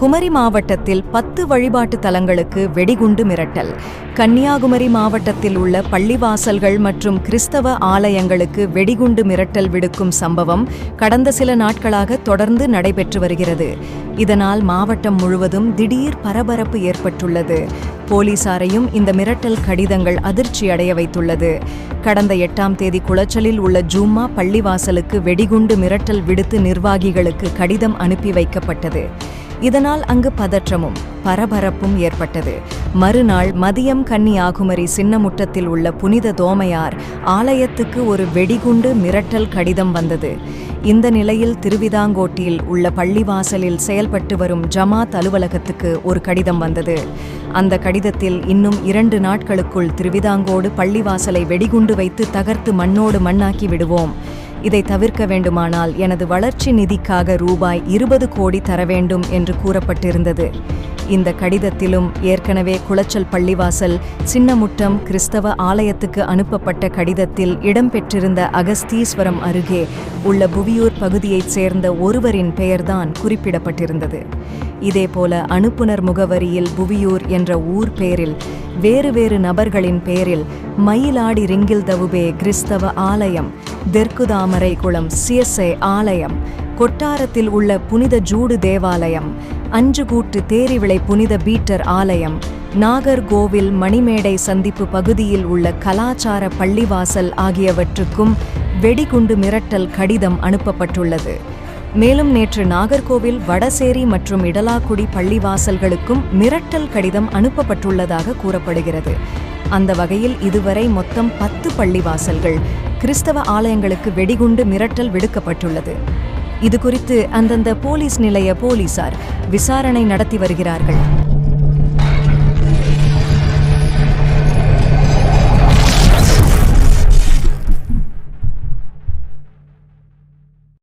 குமரி மாவட்டத்தில் பத்து வழிபாட்டு தலங்களுக்கு வெடிகுண்டு மிரட்டல். கன்னியாகுமரி மாவட்டத்தில் உள்ள பள்ளிவாசல்கள் மற்றும் கிறிஸ்தவ ஆலயங்களுக்கு வெடிகுண்டு மிரட்டல் விடுக்கும் சம்பவம் கடந்த சில நாட்களாக தொடர்ந்து நடைபெற்று வருகிறது. இதனால் மாவட்டம் முழுவதும் திடீர் பரபரப்பு ஏற்பட்டுள்ளது. போலீசாரையும் இந்த மிரட்டல் கடிதங்கள் அதிர்ச்சியடைய வைத்துள்ளது. கடந்த எட்டாம் தேதி குளச்சலில் உள்ள ஜூம்மா பள்ளிவாசலுக்கு வெடிகுண்டு மிரட்டல் விடுத்து நிர்வாகிகளுக்கு கடிதம் அனுப்பி வைக்கப்பட்டது. இதனால் அங்கு பதற்றமும் பரபரப்பும் ஏற்பட்டது. மறுநாள் மதியம் கன்னியாகுமரி சின்னமுட்டத்தில் உள்ள புனித தோமையார் ஆலயத்துக்கு ஒரு வெடிகுண்டு மிரட்டல் கடிதம் வந்தது. இந்த நிலையில் திருவிதாங்கோட்டில் உள்ள பள்ளிவாசலில் செயல்பட்டு வரும் ஜமாத் அலுவலகத்துக்கு ஒரு கடிதம் வந்தது. அந்த கடிதத்தில் இன்னும் இரண்டு நாட்களுக்குள் திருவிதாங்கோடு பள்ளிவாசலை வெடிகுண்டு வைத்து தகர்த்து மண்ணோடு மண்ணாக்கி விடுவோம். இதை தவிர்க்க வேண்டுமானால் எனது வளர்ச்சி நிதிக்காக ரூபாய் இருபது கோடி தர வேண்டும் என்று கூறப்பட்டிருந்தது. இந்த கடிதத்திலும் ஏற்கனவே குளச்சல் பள்ளிவாசல் சின்னமுட்டம் கிறிஸ்தவ ஆலயத்துக்கு அனுப்பப்பட்ட கடிதத்தில் இடம்பெற்றிருந்த அகஸ்தீஸ்வரம் அருகே உள்ள புவியூர் பகுதியைச் சேர்ந்த ஒருவரின் பெயர்தான் குறிப்பிடப்பட்டிருந்தது. இதேபோல அனுப்புனர் முகவரியில் புவியூர் என்ற ஊர் பெயரில் வேறு வேறு நபர்களின் பெயரில் மயிலாடி ரிங்கில் தவுபே கிறிஸ்தவ ஆலயம் தெற்குதாமரை குளம் சிஎஸ்ஐ ஆலயம் கொட்டாரத்தில் உள்ள புனித ஜூடு தேவாலயம் அஞ்சுகூட்டு தேரிவிளை புனித பீட்டர் ஆலயம் நாகர்கோவில் மணிமேடை சந்திப்பு பகுதியில் உள்ள கலாச்சார பள்ளிவாசல் ஆகியவற்றுக்கும் வெடிகுண்டு மிரட்டல் கடிதம் அனுப்பப்பட்டுள்ளது. மேலும் நேற்று நாகர்கோவில் வடசேரி மற்றும் இடலாக்குடி பள்ளிவாசல்களுக்கும் மிரட்டல் கடிதம் அனுப்பப்பட்டுள்ளதாக கூறப்படுகிறது. அந்த வகையில் இதுவரை மொத்தம் பத்து பள்ளிவாசல்கள் கிறிஸ்தவ ஆலயங்களுக்கு வெடிகுண்டு மிரட்டல் விடுக்கப்பட்டுள்ளது. இது குறித்து அந்தந்த போலீஸ் நிலைய போலீசார் விசாரணை நடத்தி வருகிறார்கள்.